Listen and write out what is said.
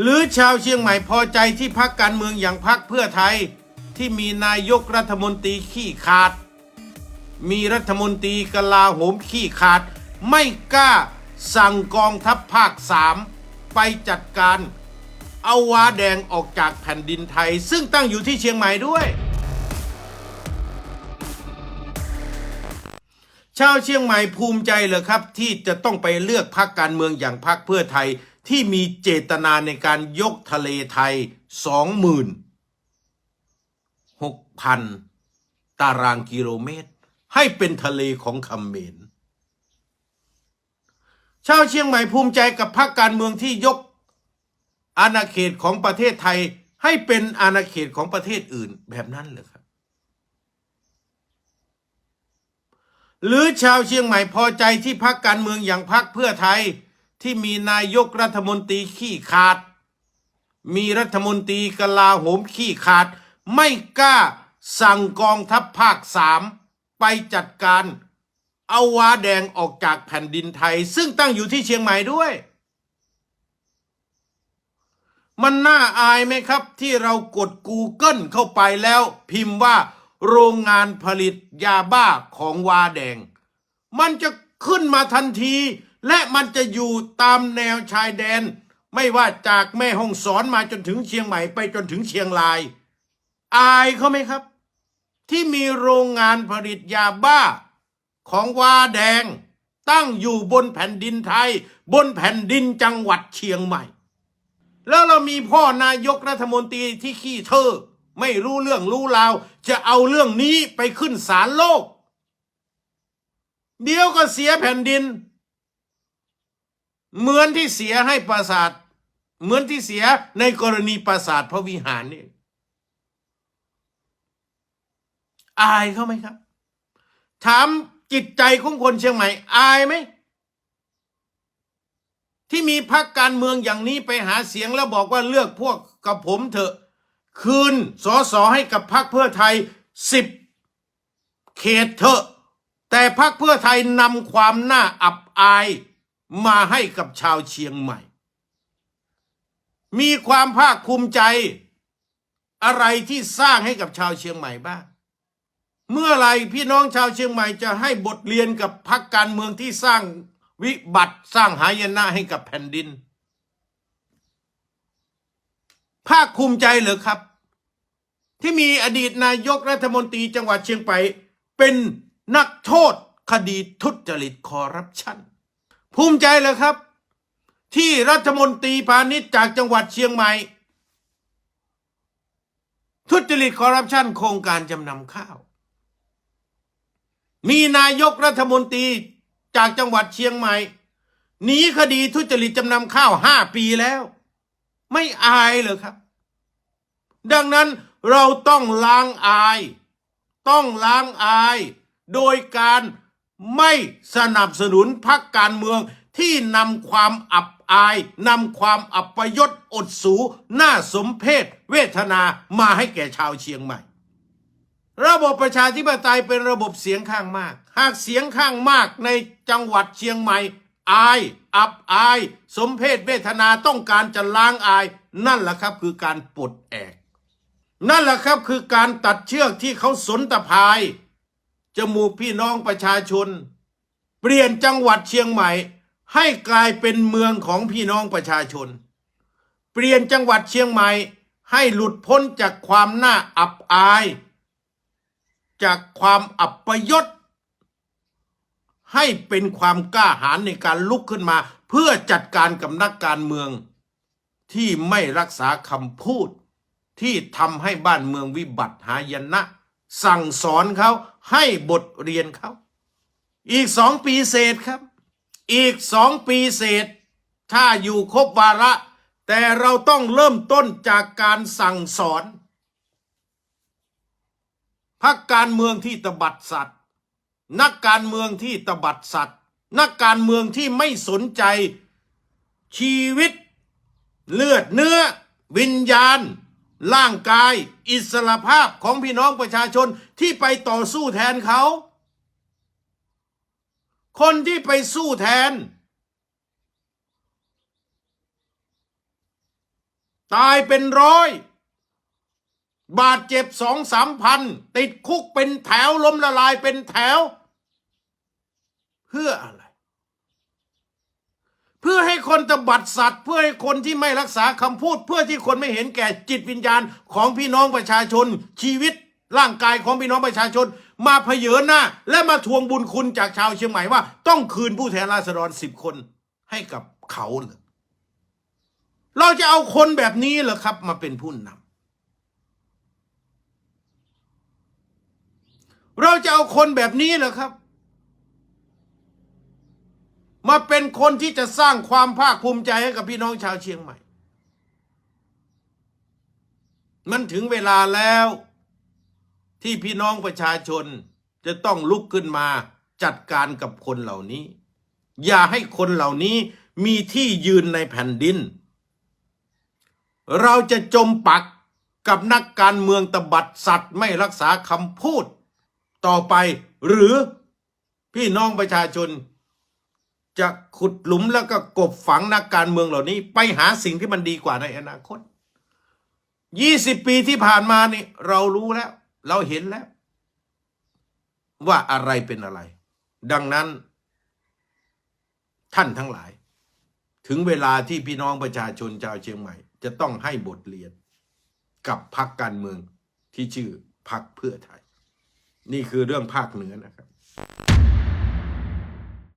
หรือชาวเชียงใหม่พอใจที่พักการเมืองอย่างพักเพื่อไทย ที่มีนายกรัฐมนตรีขี้ขาด มีรัฐมนตรีกลาโหมขี้ขาด ไม่กล้าสั่งกองทัพภาคสามไปจัดการเอาวาแดงออกจากแผ่นดินไทย ซึ่งตั้งอยู่ที่เชียงใหม่ด้วย ชาวเชียงใหม่ภูมิใจเหรอครับ ที่จะต้องไปเลือกพรรคการเมืองอย่างพรรคเพื่อไทย ที่มีเจตนาในการยกทะเลไทยสองหมื่นหกพันตารางกิโลเมตร ให้เป็นทะเลของคำเขมรชาวเชียงใหม่ภูมิใจกับพรรคการเมืองที่ยกอาณาเขตของประเทศไทยให้เป็นอาณาเขตของประเทศอื่นแบบนั้นเหรอครับ หรือชาวเชียงใหม่พอใจที่พักการเมืองอย่างพักเพื่อไทย ที่มีนายกรัฐมนตรีขี้ขาด มีรัฐมนตรีกลาโหมขี้ขาด ไม่กล้าสั่งกองทัพภาคสามไปจัดการเอาวาแดงออกจากแผ่นดินไทย ซึ่งตั้งอยู่ที่เชียงใหม่ด้วย มันน่าอายไหมครับ ที่เรากด Google เข้าไปแล้วพิมพ์ว่า โรงงานผลิตยาบ้าของวาแดง มันจะขึ้นมาทันที และมันจะอยู่ตามแนวชายแดน ไม่ว่าจากแม่ห้องสอนมาจนถึงเชียงใหม่ไปจนถึงเชียงราย อายเขาไหมครับ ที่มีโรงงานผลิตยาบ้าของวาแดง ตั้งอยู่บนแผ่นดินไทย บนแผ่นดินจังหวัดเชียงใหม่ แล้วเรามีพ่อนายกรัฐมนตรีที่ขี้เธอไม่รู้เรื่องรู้ราว จะเอาเรื่องนี้ไปขึ้นศาลโลก เดี๋ยวก็เสียแผ่นดิน เหมือนที่เสียให้ปราสาท เหมือนที่เสียในกรณีปราสาทพระวิหารนี่อายเขาไหมครับ ถามจิตใจของคนเชียงใหม่ อายไหมที่มีพักการเมืองอย่างนี้ไปหาเสียงแล้วบอกว่าเลือกพวกกับผมเถอะ คืนสอสอให้กับพักเพื่อไทยสิบเขตเถอะ แต่พักเพื่อไทยนำความน่าอับอาย มาให้กับชาวเชียงใหม่ มีความภาคภูมิใจ อะไรที่สร้างให้กับชาวเชียงใหม่บ้าง เมื่อไรพี่น้องชาวเชียงใหม่จะให้บทเรียนกับพักการเมืองที่สร้างวิบัติสร้างหายนะให้กับแผ่นดิน ภาคภูมิใจเหรอครับ ที่มีอดีตนายกรัฐมนตรีจังหวัดเชียงใหม่เป็นนักโทษคดีทุจริตคอร์รัปชัน ภูมิใจเหรอครับ ที่รัฐมนตรีพาณิชย์จากจังหวัดเชียงใหม่ ทุจริตคอร์รัปชันโครงการจำนำข้าว มีนายกรัฐมนตรีจากจังหวัดเชียงใหม่หนีคดีทุจริตจำนำข้าวห้าปีแล้ว ไม่อายเหรอครับ ดังนั้นเราต้องล้างอาย ต้องล้างอาย โดยการ ไม่สนับสนุนพรรคการเมืองที่นำความอับอายนำความอับประยศอดสูน่าสมเพชเวทนามาให้แก่ชาวเชียงใหม่ ระบบประชาธิปไตยเป็นระบบเสียงข้างมาก หากเสียงข้างมากในจังหวัดเชียงใหม่ อาย อับอาย สมเพศเวทนาต้องการจะล้างอาย นั่นแหละครับคือการปลดแอก นั่นแหละครับคือการตัดเชือกที่เขาสนตะพาย จมูกพี่น้องประชาชน เปลี่ยนจังหวัดเชียงใหม่ ให้กลายเป็นเมืองของพี่น้องประชาชน เปลี่ยนจังหวัดเชียงใหม่ ให้หลุดพ้นจากความน่าอับอาย จากความอับประยศให้เป็นความกล้าหาญในการลุกขึ้นมา เพื่อจัดการกับนักการเมือง ที่ไม่รักษาคำพูด ที่ทำให้บ้านเมืองวิบัติหายนะ สั่งสอนเขาให้บทเรียนเขา อีกสองปีเศษครับ อีกสองปีเศษ ถ้าอยู่ครบวาระ แต่เราต้องเริ่มต้นจากการสั่งสอนพักการเมืองที่ตบัดสัตว์ นักการเมืองที่ตบัดสัตว์ นักการเมืองที่ไม่สนใจชีวิต เลือดเนื้อ วิญญาณ ร่างกายอิสรภาพของพี่น้องประชาชนที่ไปต่อสู้แทนเขา คนที่ไปสู้แทน ตายเป็นร้อย บาดเจ็บสองสามพัน ติดคุกเป็นแถวล้มละลายเป็นแถว เพื่ออะไร คนตบัดสัตว์ เพื่อให้คนที่ไม่รักษาคำพูด เพื่อที่คนไม่เห็นแก่จิตวิญญาณของพี่น้องประชาชน ชีวิตร่างกายของพี่น้องประชาชน มาเผยหน้า และมาทวงบุญคุณจากชาวเชียงใหม่ว่า ต้องคืนผู้แทนราษฎรสิบคนให้กับเขาเลยเราจะเอาคนแบบนี้เหรอครับ มาเป็นผู้นำเราจะเอาคนแบบนี้เหรอครับ มาเป็นคนที่จะสร้างความภาคภูมิใจให้กับพี่น้องชาวเชียงใหม่ มันถึงเวลาแล้ว ที่พี่น้องประชาชนจะต้องลุกขึ้นมาจัดการกับคนเหล่านี้ อย่าให้คนเหล่านี้มีที่ยืนในแผ่นดิน เราจะจมปักกับนักการเมืองตบัดสัตว์ไม่รักษาคำพูด ต่อไปหรือพี่น้องประชาชน จะขุดหลุมแล้วก็กบฝังนักการเมืองเหล่านี้ ไปหาสิ่งที่มันดีกว่าในอนาคตยี่สิบปีที่ผ่านมานี่เรารู้แล้ว เราเห็นแล้ว ว่าอะไรเป็นอะไร ดังนั้น ท่านทั้งหลาย ถึงเวลาที่พี่น้องประชาชนชาวเชียงใหม่ จะต้องให้บทเรียน กับพรรคการเมืองที่ชื่อพรรคเพื่อไทย นี่คือเรื่องภาคเหนือนะครับ